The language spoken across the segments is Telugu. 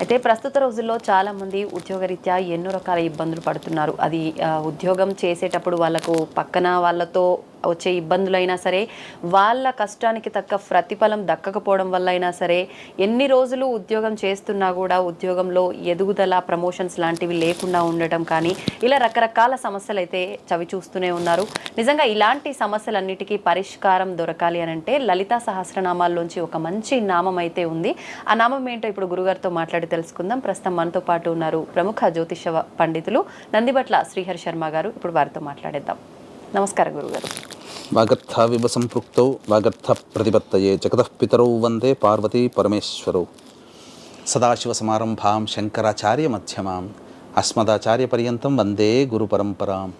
అయితే ప్రస్తుత రోజుల్లో చాలామంది ఉద్యోగరీత్యా ఎన్నో రకాల ఇబ్బందులు పడుతున్నారు. అది ఉద్యోగం చేసేటప్పుడు వాళ్ళకు పక్కన వాళ్ళతో వచ్చే ఇబ్బందులైనా సరే వాళ్ళ కష్టానికి తక్క ప్రతిఫలం దక్కకపోవడం వల్ల అయినా సరే ఎన్ని రోజులు ఉద్యోగం చేస్తున్నా కూడా ఉద్యోగంలో ఎదుగుదల ప్రమోషన్స్ లాంటివి లేకుండా ఉండటం కానీ ఇలా రకరకాల సమస్యలు అయితే చవి చూస్తూనే ఉన్నారు. నిజంగా ఇలాంటి సమస్యలన్నిటికీ పరిష్కారం దొరకాలి అని అంటే లలితా సహస్రనామాల్లోంచి ఒక మంచి నామం అయితే ఉంది. ఆ నామం ఏంటో ఇప్పుడు గురుగారితో మాట్లాడి తెలుసుకుందాం. ప్రస్తుతం మనతో పాటు ఉన్నారు ప్రముఖ జ్యోతిష పండితులు నందిబట్ల శ్రీహరి శర్మ గారు. ఇప్పుడు వారితో మాట్లాడేద్దాం. నమస్కారం గురుగారు. వాగర్థ వివ సంపృక్తౌ వాగర్థ ప్రతిపత్తయే జగతః వందే పార్వతీ పరమేశ్వరౌ. సదాశివసమారంభాం శంకరాచార్య మధ్యమాం అస్మదాచార్యపర్యంతం వందే గురుపరంపరాం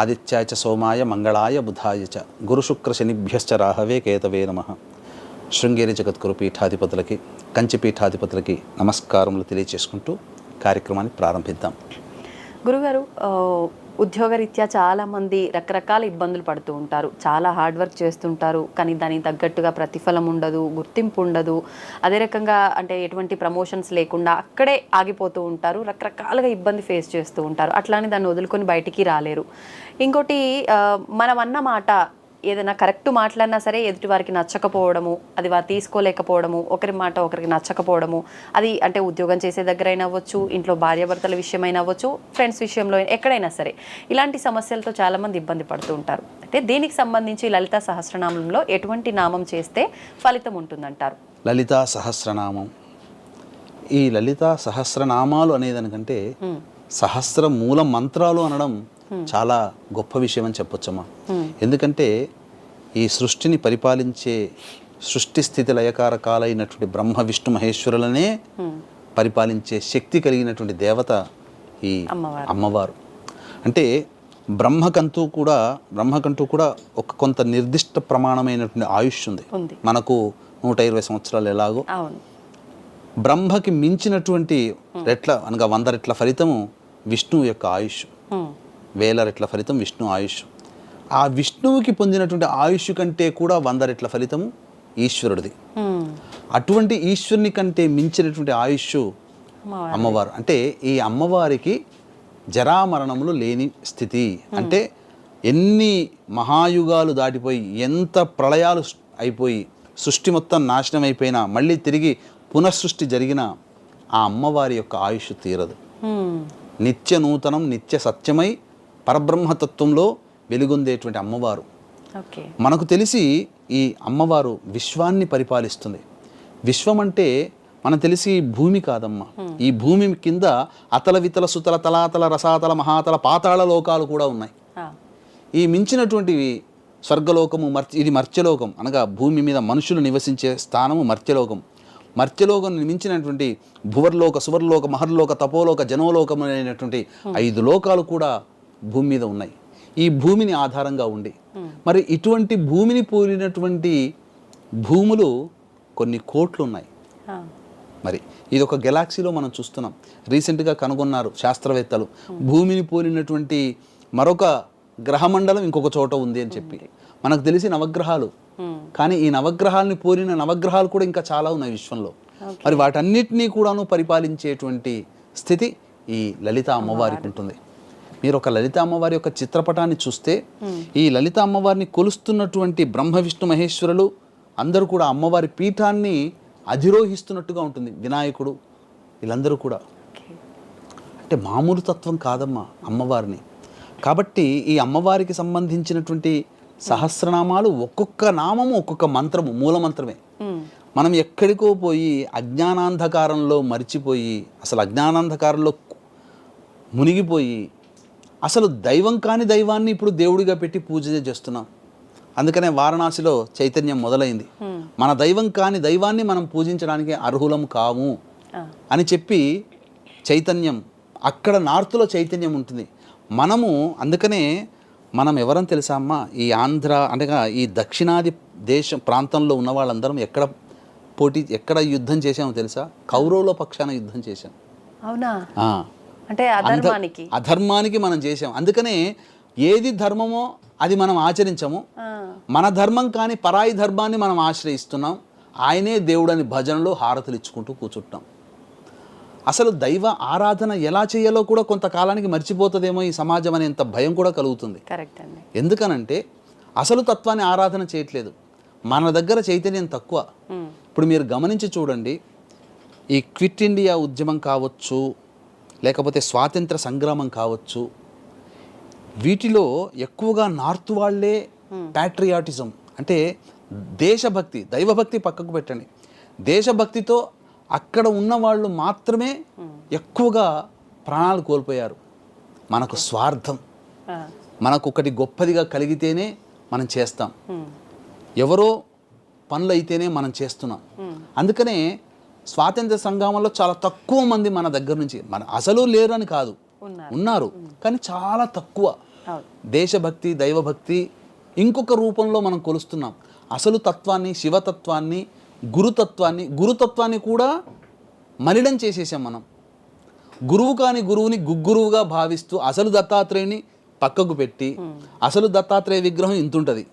ఆదిత్యాయ చ సోమాయ మంగళాయ బుధాయ చ గురుశుక్రశనిభ్యశ్చ రాహవే కేతవే నమ. శృంగేరి జగద్గురు పీఠాధిపతులకి కంచి పీఠాధిపతులకి నమస్కారములు తెలియచేసుకుంటూ కార్యక్రమాన్ని ప్రారంభిద్దాం. గురుగారు ఉద్యోగరీత్యా చాలామంది రకరకాల ఇబ్బందులు పడుతూ ఉంటారు. చాలా హార్డ్ వర్క్ చేస్తుంటారు. కానీ దానికి తగ్గట్టుగా ప్రతిఫలం ఉండదు గుర్తింపు ఉండదు. అదే రకంగా అంటే ఎటువంటి ప్రమోషన్స్ లేకుండా అక్కడే ఆగిపోతూ ఉంటారు. రకరకాలుగా ఇబ్బంది ఫేస్ చేస్తూ ఉంటారు. అట్లానే దాన్ని వదులుకొని బయటికి రాలేరు. ఇంకోటి మనం అన్న మాట ఏదైనా కరెక్ట్ మాట్లాడినా సరే ఎదుటి వారికి నచ్చకపోవడము అది వారు తీసుకోలేకపోవడము ఒకరి మాట ఒకరికి నచ్చకపోవడము అది అంటే ఉద్యోగం చేసే దగ్గరైనా అవ్వచ్చు ఇంట్లో భార్యాభర్తల విషయమైనా అవ్వచ్చు ఫ్రెండ్స్ విషయంలో అయినా, ఎక్కడైనా సరే ఇలాంటి సమస్యలతో చాలామంది ఇబ్బంది పడుతూ ఉంటారు. అంటే దీనికి సంబంధించి లలిత సహస్రనామంలో ఎటువంటి నామం చేస్తే ఫలితం ఉంటుందంటారు? లలితా సహస్రనామం. ఈ లలితా సహస్రనామాలు అనేదానికంటే సహస్ర మూల మంత్రాలు అనడం చాలా గొప్ప విషయం అని చెప్పొచ్చమ్మా ఎందుకంటే ఈ సృష్టిని పరిపాలించే సృష్టి స్థితి లయకారకాలైనటువంటి బ్రహ్మ విష్ణు మహేశ్వరులనే పరిపాలించే శక్తి కలిగినటువంటి దేవత ఈ అమ్మవారు. అంటే బ్రహ్మకంటూ కూడా బ్రహ్మకంటూ కూడా ఒక కొంత నిర్దిష్ట ప్రమాణమైనటువంటి ఆయుష్ ఉంది. మనకు నూట ఇరవై సంవత్సరాలు ఎలాగో. బ్రహ్మకి మించినటువంటి రెట్ల అనగా వంద రెట్ల ఫలితము విష్ణువు యొక్క ఆయుష్. వేల రెట్ల ఫలితం విష్ణు ఆయుష్ ఆ విష్ణువుకి పొందినటువంటి ఆయుష్ కంటే కూడా వంద రెట్ల ఫలితము ఈశ్వరుడిది. అటువంటి ఈశ్వరుని కంటే మించినటువంటి ఆయుష్ అమ్మవారు. అంటే ఈ అమ్మవారికి జరామరణములు లేని స్థితి అంటే ఎన్ని మహాయుగాలు దాటిపోయి ఎంత ప్రళయాలు అయిపోయి సృష్టి మొత్తం నాశనం అయిపోయినా మళ్ళీ తిరిగి పునఃసృష్టి జరిగిన ఆ అమ్మవారి యొక్క ఆయుష్ తీరదు. నిత్య నూతనం నిత్య సత్యమై పరబ్రహ్మతత్వంలో వెలుగొందేటువంటి అమ్మవారు. మనకు తెలిసి ఈ అమ్మవారు విశ్వాన్ని పరిపాలిస్తుంది. విశ్వం అంటే మనకు తెలిసి భూమి కాదమ్మా. ఈ భూమి కింద అతల వితల సుతల తలాతల రసాతల మహాతల పాతాళ లోకాలు కూడా ఉన్నాయి. ఈ మించినటువంటివి స్వర్గలోకము మర్చ ఇది మర్త్యలోకం. అనగా భూమి మీద మనుషులు నివసించే స్థానము మర్త్యలోకం. మర్త్యలోకం మించినటువంటి భువర్లోక సువర్లోక మహర్లోక తపోలోక జనోలోకం అనేటువంటి ఐదు లోకాలు కూడా భూమి మీద ఉన్నాయి. ఈ భూమిని ఆధారంగా ఉండి. మరి ఇటువంటి భూమిని పోలినటువంటి భూములు కొన్ని కోట్లు ఉన్నాయి. మరి ఇది ఒక గెలాక్సీలో మనం చూస్తున్నాం. రీసెంట్గా కనుగొన్నారు శాస్త్రవేత్తలు. భూమిని పోలినటువంటి మరొక గ్రహమండలం ఇంకొక చోట ఉంది అని చెప్పి. మనకు తెలిసి నవగ్రహాలు. కానీ ఈ నవగ్రహాలని పోలిన నవగ్రహాలు కూడా ఇంకా చాలా ఉన్నాయి విశ్వంలో. మరి వాటన్నిటినీ కూడాను పరిపాలించేటువంటి స్థితి ఈ లలిత అమ్మవారికి ఉంటుంది. మీరు ఒక లలిత అమ్మవారి యొక్క చిత్రపటాన్ని చూస్తే ఈ లలిత అమ్మవారిని కొలుస్తున్నటువంటి బ్రహ్మ విష్ణు మహేశ్వరులు అందరూ కూడా అమ్మవారి పీఠాన్ని అధిరోహిస్తున్నట్టుగా ఉంటుంది వినాయకుడు వీళ్ళందరూ కూడా. అంటే మామూలు తత్వం కాదమ్మా అమ్మవారిని. కాబట్టి ఈ అమ్మవారికి సంబంధించినటువంటి సహస్రనామాలు ఒక్కొక్క నామము ఒక్కొక్క మంత్రము మూల మంత్రమే. మనం ఎక్కడికో పోయి అజ్ఞానాంధకారంలో మరిచిపోయి అసలు అజ్ఞానాంధకారంలో మునిగిపోయి అసలు దైవం కాని దైవాన్ని ఇప్పుడు దేవుడిగా పెట్టి పూజ చేస్తున్నాం. అందుకనే వారణాసిలో చైతన్యం మొదలైంది. మన దైవం కాని దైవాన్ని మనం పూజించడానికి అర్హులం కాము. అని చెప్పి చైతన్యం అక్కడ నార్త్లో చైతన్యం ఉంటుంది. మనము అందుకనే మనం ఎవరని తెలుసా అమ్మా? ఈ ఆంధ్ర అనగా ఈ దక్షిణాది దేశం ప్రాంతంలో ఉన్న వాళ్ళందరం ఎక్కడ పోటీ ఎక్కడ యుద్ధం చేశామో తెలుసా? కౌరవుల పక్షాన యుద్ధం చేశాం. అవునా. అంటే అధర్మానికి. అధర్మానికి మనం చేసాం. అందుకనే ఏది ధర్మమో అది మనం ఆచరించము. మన ధర్మం కానీ పరాయి ధర్మాన్ని మనం ఆశ్రయిస్తున్నాం. ఆయనే దేవుడని భజనలో హారతులు ఇచ్చుకుంటూ కూర్చుంటాం. అసలు దైవ ఆరాధన ఎలా చేయాలో కూడా కొంతకాలానికి మర్చిపోతుందేమో ఈ సమాజం అనేంత భయం కూడా కలుగుతుంది. కరెక్ట్ అండి. ఎందుకనంటే అసలు తత్వాన్ని ఆరాధన చేయట్లేదు. మన దగ్గర చైతన్యం తక్కువ. ఇప్పుడు మీరు గమనించి చూడండి. ఈ క్విట్ ఇండియా ఉద్యమం కావచ్చు లేకపోతే స్వాతంత్ర సంగ్రామం కావచ్చు. వీటిలో ఎక్కువగా నార్త్ వాళ్ళే ప్యాట్రియాటిజం అంటే దేశభక్తి దైవభక్తి పక్కకు పెట్టండి. దేశభక్తితో అక్కడ ఉన్న వాళ్ళు మాత్రమే ఎక్కువగా ప్రాణాలు కోల్పోయారు. మనకు స్వార్థం. ఆ, మనకు ఒకటి గొప్పదిగా కలిగితేనే మనం చేస్తాం. ఎవరో పనులు అయితేనే మనం చేస్తున్నాం. అందుకనే స్వాతంత్ర సంగ్రామంలో చాలా తక్కువ మంది మన దగ్గర నుంచి మన అసలు లేరు అని కాదు. ఉన్నారు. కానీ చాలా తక్కువ. దేశభక్తి దైవభక్తి ఇంకొక రూపంలో మనం కొలుస్తున్నాం. అసలు తత్వాన్ని శివతత్వాన్ని గురుతత్వాన్ని గురుతత్వాన్ని కూడా మలినం చేసేసాం మనం. గురువు కాని గురువుని గుగ్గురువుగా భావిస్తూ అసలు దత్తాత్రేయుని పక్కకు పెట్టి అసలు దత్తాత్రేయ విగ్రహం ఇంతుంటుంది.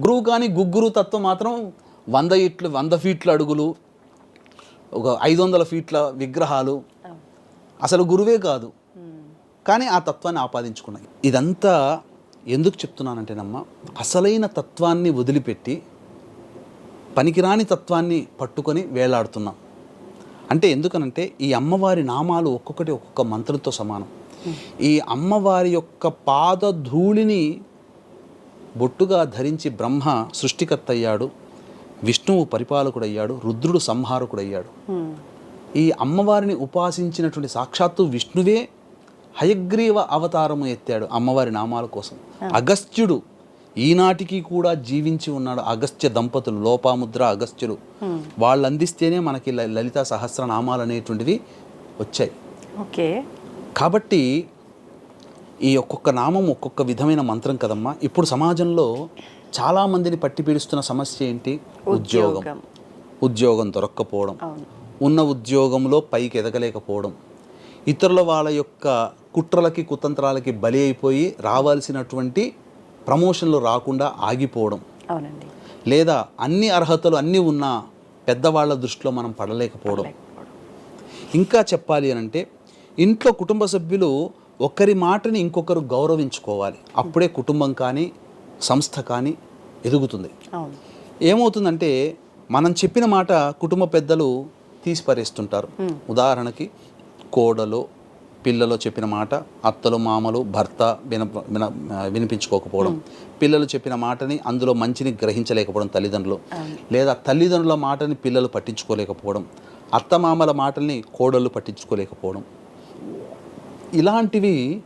గురువు కాని గుగ్గురు తత్వం మాత్రం వంద ఇట్లు వంద ఫీట్ల అడుగులు ఒక ఐదు వందల ఫీట్ల విగ్రహాలు అసలు గురువే కాదు. కానీ ఆ తత్వాన్ని ఆపాదించుకున్నాయి. ఇదంతా ఎందుకు చెప్తున్నానంటేనమ్మా అసలైన తత్వాన్ని వదిలిపెట్టి పనికిరాని తత్వాన్ని పట్టుకొని వేలాడుతున్నాం. అంటే ఎందుకనంటే ఈ అమ్మవారి నామాలు ఒక్కొక్కటి ఒక్కొక్క మంత్రంతో సమానం. ఈ అమ్మవారి యొక్క పాద ధూళిని బొట్టుగా ధరించి బ్రహ్మ సృష్టికర్త అయ్యాడు. విష్ణువు పరిపాలకుడయ్యాడు రుద్రుడు సంహారకుడయ్యాడు. ఈ అమ్మవారిని ఉపాసించినటువంటి సాక్షాత్తు విష్ణువే హయగ్రీవ అవతారము ఎత్తాడు అమ్మవారి నామాల కోసం. అగస్త్యుడు ఈనాటికి కూడా జీవించి ఉన్నాడు. అగస్త్య దంపతులు లోపాముద్ర అగస్త్యులు. వాళ్ళు అందిస్తేనే మనకి లలిత సహస్రనామాలు అనేటువంటివి వచ్చాయి. ఓకే. కాబట్టి ఈ ఒక్కొక్క నామం ఒక్కొక్క విధమైన మంత్రం కదమ్మా. ఇప్పుడు సమాజంలో చాలామందిని పట్టి పీడిస్తున్న సమస్య ఏంటి? ఉద్యోగం. ఉద్యోగం. దొరక్కపోవడం. ఉన్న ఉద్యోగంలో పైకి ఎదగలేకపోవడం. ఇతరుల వాళ్ళ యొక్క కుట్రలకి కుతంత్రాలకి బలి అయిపోయి రావాల్సినటువంటి ప్రమోషన్లు రాకుండా ఆగిపోవడం. అవునండి. లేదా అన్ని అర్హతలు అన్నీ ఉన్నా పెద్దవాళ్ళ దృష్టిలో మనం పడలేకపోవడం. ఇంకా చెప్పాలి అని అంటే ఇంట్లో కుటుంబ సభ్యులు ఒకరి మాటని ఇంకొకరు గౌరవించుకోవాలి. అప్పుడే కుటుంబం కానీ సంస్థ కానీ ఎదుగుతుంది. ఏమవుతుందంటే మనం చెప్పిన మాట కుటుంబ పెద్దలు తీసిపరేస్తుంటారు ఉదాహరణకి కోడలు పిల్లలు చెప్పిన మాట అత్తలు మామలు భర్త విన విన వినిపించుకోకపోవడం. పిల్లలు చెప్పిన మాటని అందులో మంచిని గ్రహించలేకపోవడం తల్లిదండ్రులు. లేదా తల్లిదండ్రుల మాటని పిల్లలు పట్టించుకోలేకపోవడం. అత్తమామల మాటల్ని కోడళ్ళు పట్టించుకోలేకపోవడం. ఇలాంటివి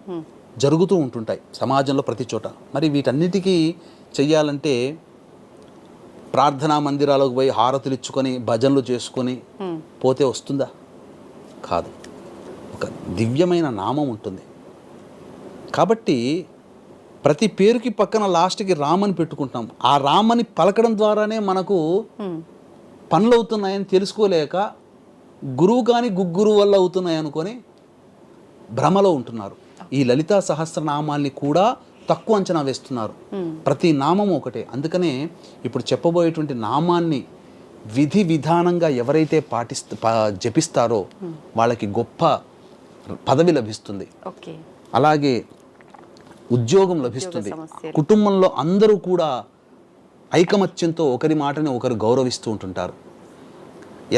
జరుగుతూ ఉంటుంటాయి సమాజంలో ప్రతి చోట. మరి వీటన్నిటికీ చెయ్యాలంటే ప్రార్థనా మందిరాలకు పోయి హారతులు ఇచ్చుకొని భజనలు చేసుకొని పోతే వస్తుందా? కాదు. ఒక దివ్యమైన నామం ఉంటుంది. కాబట్టి ప్రతి పేరుకి పక్కన లాస్ట్కి రామని పెట్టుకుంటాం. ఆ రామని పలకడం ద్వారానే మనకు పనులు అవుతున్నాయని తెలుసుకోలేక గురువు కానీ గుగ్గురు వల్ల అవుతున్నాయి అనుకొని భ్రమలో ఉంటున్నారు. ఈ లలితా సహస్రనామాల్ని కూడా తక్కువ అంచనా వేస్తున్నారు. ప్రతి నామం ఒకటే. అందుకనే ఇప్పుడు చెప్పబోయేటువంటి నామాన్ని విధి విధానంగా ఎవరైతే పాటిస్త జపిస్తారో వాళ్ళకి గొప్ప పదవి లభిస్తుంది. అలాగే ఉద్యోగం లభిస్తుంది. కుటుంబంలో అందరూ కూడా ఐకమత్యంతో ఒకరి మాటని ఒకరు గౌరవిస్తూ ఉంటుంటారు.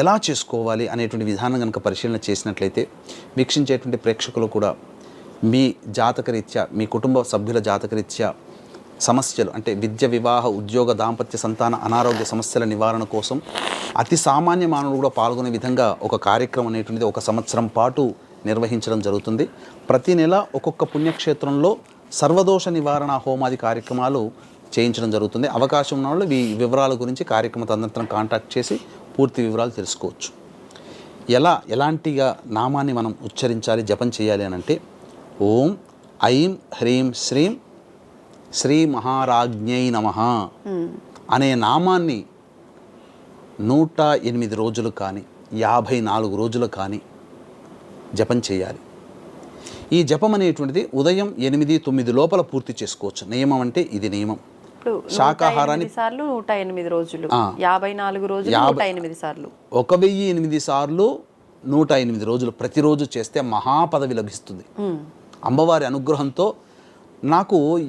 ఎలా చేసుకోవాలి అనేటువంటి విధానం కనుక పరిశీలన చేసినట్లయితే వీక్షించేటువంటి ప్రేక్షకులు కూడా మీ జాతకరీత్యా మీ కుటుంబ సభ్యుల జాతకరీత్యా సమస్యలు అంటే విద్య వివాహ ఉద్యోగ దాంపత్య సంతాన అనారోగ్య సమస్యల నివారణ కోసం అతి సామాన్య మానవుడు కూడా పాల్గొనే విధంగా ఒక కార్యక్రమం అనేటువంటిది ఒక సంవత్సరం పాటు నిర్వహించడం జరుగుతుంది. ప్రతి నెల ఒక్కొక్క పుణ్యక్షేత్రంలో సర్వదోష నివారణ హోమాది కార్యక్రమాలు చేయించడం జరుగుతుంది. అవకాశం ఉన్న వాళ్ళు ఈ వివరాల గురించి కార్యక్రమ తదనంతరం కాంటాక్ట్ చేసి పూర్తి వివరాలు తెలుసుకోవచ్చు. ఎలా ఎలాంటిగా నామాన్ని మనం ఉచ్చరించాలి జపం చేయాలి అని అంటే ఓం ఐం హ్రీం శ్రీం శ్రీ మహారాజ్ఞై నమ అనే నామాన్ని నూట ఎనిమిది రోజులు కానీ యాభై నాలుగు రోజులు కానీ జపం చేయాలి. ఈ జపం అనేటువంటిది ఉదయం ఎనిమిది తొమ్మిది లోపల పూర్తి చేసుకోవచ్చు. నియమం అంటే ఇది నియమం. శాకాహారాన్ని- సార్లు నూట ఎనిమిది రోజులు. యాభై నాలుగు రోజులు నూట ఎనిమిది సార్లు. ఒక వెయ్యి ఎనిమిది సార్లు నూట ఎనిమిది రోజులు ప్రతిరోజు చేస్తే మహాపదవి లభిస్తుంది. అమ్మవారి అనుగ్రహంతో నాకు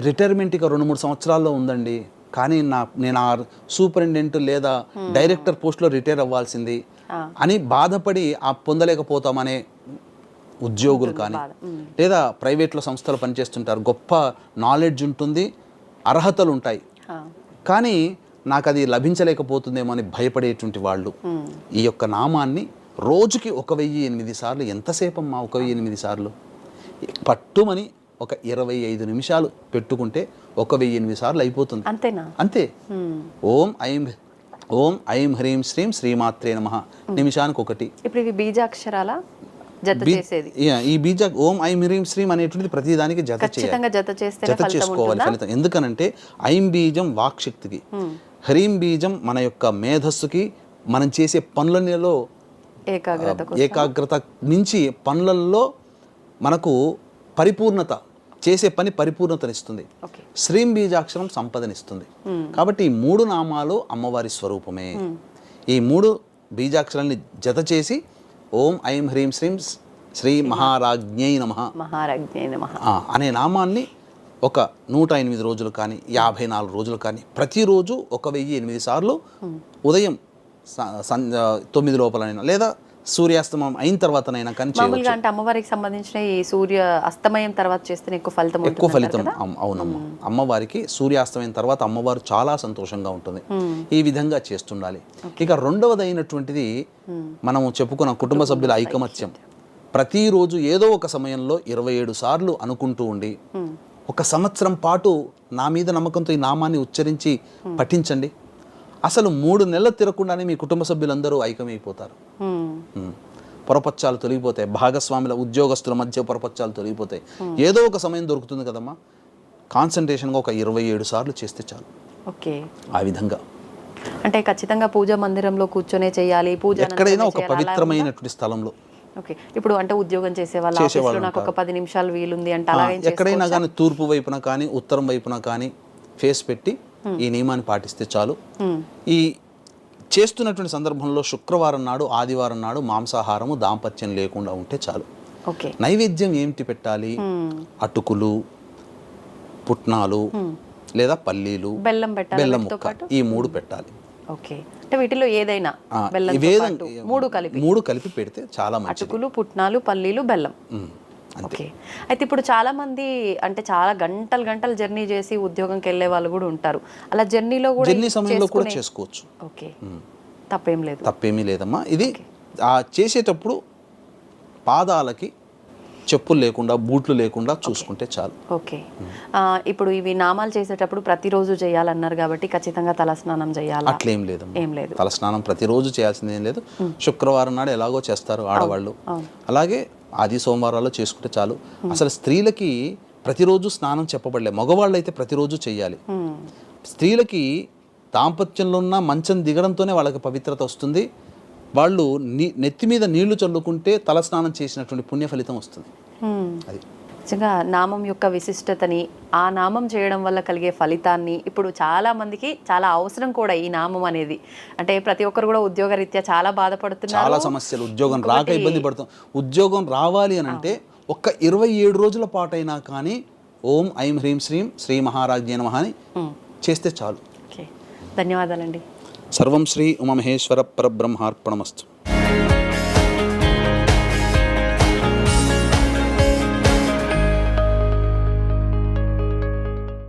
రిటైర్మెంట్ ఇక రెండు మూడు సంవత్సరాల్లో ఉందండి. కానీ నా నేను ఆ సూపరింటెండెంట్ లేదా డైరెక్టర్ పోస్ట్లో రిటైర్ అవ్వాల్సింది. అని బాధపడి ఆ పొందలేకపోతామనే ఉద్యోగులు కానీ లేదా ప్రైవేట్లో సంస్థలు పనిచేస్తుంటారు. గొప్ప నాలెడ్జ్ ఉంటుంది అర్హతలు ఉంటాయి. కానీ నాకు అది లభించలేకపోతుందేమో అని భయపడేటువంటి వాళ్ళు. ఈ యొక్క నామాన్ని రోజుకి ఒక వెయ్యి ఎనిమిది సార్లు ఎంతసేపు అమ్మా ఒక వెయ్యి ఎనిమిది సార్లు? పట్టుమని ఒక ఇరవై ఐదు నిమిషాలు పెట్టుకుంటే ఒక వెయ్యి ఎనిమిది సార్లు అయిపోతుంది. అంతేనా? అంతే. ఓం ఐం ఓం ఐం హ్రీం శ్రీం శ్రీమాత్రే నమ. నిమిషానికి ఒకటి ఇప్పుడు ఇవి బీజాక్షరాల జత చేసేది. ఈ బీజ ఓం ఐం హ్రీం శ్రీం అనేటువంటిది ప్రతిదానికి జత ఖచ్చితంగా జత చేస్తేనే జత ఫలితం చేసుకోవాలి ఫలితం. ఎందుకనంటే ఐం బీజం వాక్శక్తికి హ్రీం బీజం మన యొక్క మేధస్సుకి మనం చేసే పనులలో ఏకాగ్రత ఏకాగ్రత నుంచి పనులలో మనకు పరిపూర్ణత చేసే పని పరిపూర్ణతనిస్తుంది. శ్రీం బీజాక్షరం సంపదనిస్తుంది. కాబట్టి ఈ మూడు నామాలు అమ్మవారి స్వరూపమే. ఈ మూడు బీజాక్షరాన్ని జత చేసి ఓం ఐం హ్రీం శ్రీం శ్రీ మహారాజ్ఞై నమ. మహారాజ్ఞ నమః. అనే నామాన్ని ఒక నూట ఎనిమిది రోజులు కానీ యాభై నాలుగు రోజులు కానీ ప్రతిరోజు ఒక వెయ్యి ఎనిమిది సార్లు ఉదయం తొమ్మిది లోపలైనా లేదా సూర్యాస్తమం అయిన తర్వాతనైనా కానీ చేయవచ్చు. మామూలుగా అంటే అమ్మవారికి సంబంధించిన ఈ సూర్య అస్తమయం తర్వాత చేస్తేనే ఎక్కువ ఫలితం ఎక్కువ ఫలితం అవునమ్మా. అమ్మవారికి సూర్యాస్తమైన తర్వాత అమ్మవారు చాలా సంతోషంగా ఉంటుంది. ఈ విధంగా చేస్తుండాలి. ఇక రెండవది అయినటువంటిది మనము చెప్పుకున్న కుటుంబ సభ్యుల ఐకమత్యం. ప్రతిరోజు ఏదో ఒక సమయంలో ఇరవై ఏడు సార్లు అనుకుంటూ ఉండి ఒక సంవత్సరం పాటు నా మీద నమ్మకంతో ఈ నామాన్ని ఉచ్చరించి పఠించండి. అసలు మూడు నెలలు తిరగకుండానే మీ కుటుంబ సభ్యులందరూ ఐక్యమైపోతారు. పొరపచ్చాలు తొలగిపోతాయి. భాగస్వాముల ఉద్యోగస్తుల మధ్య పొరపచ్చాలు తొలగిపోతాయి. ఏదో ఒక సమయం దొరుకుతుంది కదమ్మా. కాన్సన్ట్రేషన్గా ఒక ఇరవై ఏడు సార్లు చేస్తే చాలు. ఓకే. ఆ విధంగా. అంటే ఖచ్చితంగా పూజ మందిరంలో కూర్చొనే చేయాలి పూజ ఎక్కడైనా ఒక? పవిత్రమైనటువంటి స్థలంలో. ఓకే. ఇప్పుడు అంటే ఉద్యోగం చేసే వాళ్ళ నాకు ఒక పది నిమిషాలు వీలుంది అంటే ఎక్కడైనా కానీ తూర్పు వైపున కానీ ఉత్తరం వైపున కానీ ఫేస్ పెట్టి ఈ నియమాన్ని పాటిస్తే చాలు. ఈ చేస్తున్నటువంటి సందర్భంలో శుక్రవారం నాడు ఆదివారం నాడు మాంసాహారము దాంపత్యం లేకుండా ఉంటే చాలు. నైవేద్యం ఏమిటి పెట్టాలి? అటుకులు పుట్నాలు లేదా పల్లీలు బెల్లం బెల్లం ముక్క ఈ మూడు పెట్టాలి. ఓకే. అంటే వీటిలో ఏదైనా బెల్లం మూడు కలిపి. మూడు కలిపి పెడితే చాలా మంచిది. అటుకులు పుట్నాలు పల్లీలు బెల్లం. ఓకే. అయితే ఇప్పుడు చాలా మంది అంటే చాలా గంటలు గంటలు జర్నీ చేసి ఉద్యోగంకి వెళ్ళే వాళ్ళు కూడా ఉంటారు. అలా జర్నీలో కూడా జర్నీ సమయంలో కూడా చేసుకోవచ్చు. ఓకే. తప్పేం లేదు. తప్పేమీ లేదమ్మా. ఇది ఆ చేసేటప్పుడు పాదాలకి చెప్పులు లేకుండా బూట్లు లేకుండా చూసుకుంటే చాలు. ఓకే. ఇప్పుడు ఇవి నామాలు చేసేటప్పుడు ప్రతిరోజు చేయాలన్నారు కాబట్టి ఖచ్చితంగా తలస్నానం చేయాలా? అట్లేం లేదమ్మా. ఏం లేదు. తలస్నానం ప్రతిరోజు చేయాల్సింది ఏం లేదు శుక్రవారం నాడు ఎలాగో చేస్తారు ఆడవాళ్ళు. అలాగే ఆది సోమవారాలు చేసుకుంటే చాలు. అసలు స్త్రీలకి ప్రతిరోజు స్నానం చెప్పబడలే. మగవాళ్ళు అయితే ప్రతిరోజు చేయాలి స్త్రీలకి దాంపత్యంలో ఉన్న మంచం దిగడంతోనే వాళ్ళకి పవిత్రత వస్తుంది. వాళ్ళు నెత్తి మీద నీళ్ళు చల్లుకుంటే తలస్నానం చేసినటువంటి పుణ్య ఫలితం వస్తుంది. అది. నిజంగా నామం యొక్క విశిష్టతని ఆ నామం చేయడం వల్ల కలిగే ఫలితాన్ని ఇప్పుడు చాలా మందికి చాలా అవసరం కూడా ఈ నామం అనేది. అంటే ప్రతి ఒక్కరు కూడా ఉద్యోగరీత్యా చాలా బాధపడుతున్నారు. చాలా సమస్యలు. ఉద్యోగం రాక ఇబ్బంది పడుతాం. ఉద్యోగం రావాలి అని అంటే ఒక్క ఇరవై ఏడు రోజుల పాటైనా కానీ ఓం ఐం హ్రీం శ్రీం శ్రీ మహారాజ్ఞ నమః అని చేస్తే చాలు. ఓకే. ధన్యవాదాలండి. సర్వం శ్రీ ఉమమహేశ్వర పరబ్రహ్మార్పణమస్తు.